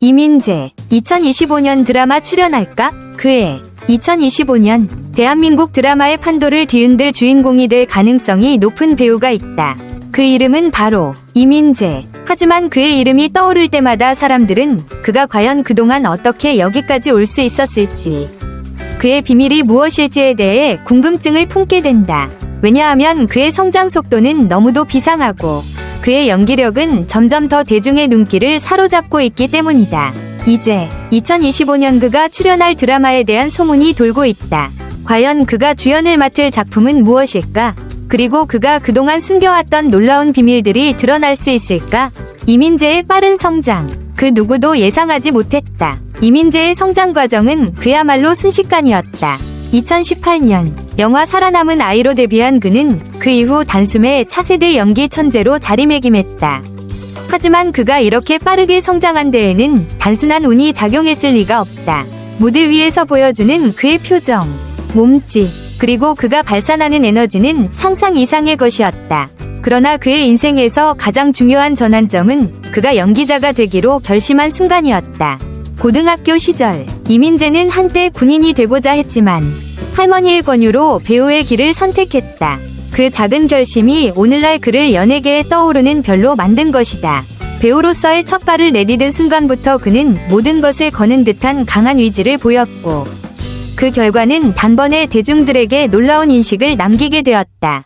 이민재 2025년 드라마 출연할까? 그해 2025년 대한민국 드라마의 판도를 뒤흔들 주인공이 될 가능성이 높은 배우가 있다. 그 이름은 바로 이민재. 하지만 그의 이름이 떠오를 때마다 사람들은 그가 과연 그동안 어떻게 여기까지 올 수 있었을지, 그의 비밀이 무엇일지에 대해 궁금증을 품게 된다. 왜냐하면 그의 성장 속도는 너무도 비상하고 그의 연기력은 점점 더 대중의 눈길을 사로잡고 있기 때문이다. 이제 2025년 그가 출연할 드라마에 대한 소문이 돌고 있다. 과연 그가 주연을 맡을 작품은 무엇일까? 그리고 그가 그동안 숨겨왔던 놀라운 비밀들이 드러날 수 있을까? 이민재의 빠른 성장. 그 누구도 예상하지 못했다. 이민재의 성장 과정은 그야말로 순식간이었다. 2018년 영화 살아남은 아이로 데뷔한 그는 그 이후 단숨에 차세대 연기 천재로 자리매김했다. 하지만 그가 이렇게 빠르게 성장한 데에는 단순한 운이 작용했을 리가 없다. 무대 위에서 보여주는 그의 표정, 몸짓, 그리고 그가 발산하는 에너지는 상상 이상의 것이었다. 그러나 그의 인생에서 가장 중요한 전환점은 그가 연기자가 되기로 결심한 순간이었다. 고등학교 시절, 이민재는 한때 군인이 되고자 했지만 할머니의 권유로 배우의 길을 선택했다. 그 작은 결심이 오늘날 그를 연예계에 떠오르는 별로 만든 것이다. 배우로서의 첫 발을 내디딘 순간부터 그는 모든 것을 거는 듯한 강한 의지를 보였고, 그 결과는 단번에 대중들에게 놀라운 인식을 남기게 되었다.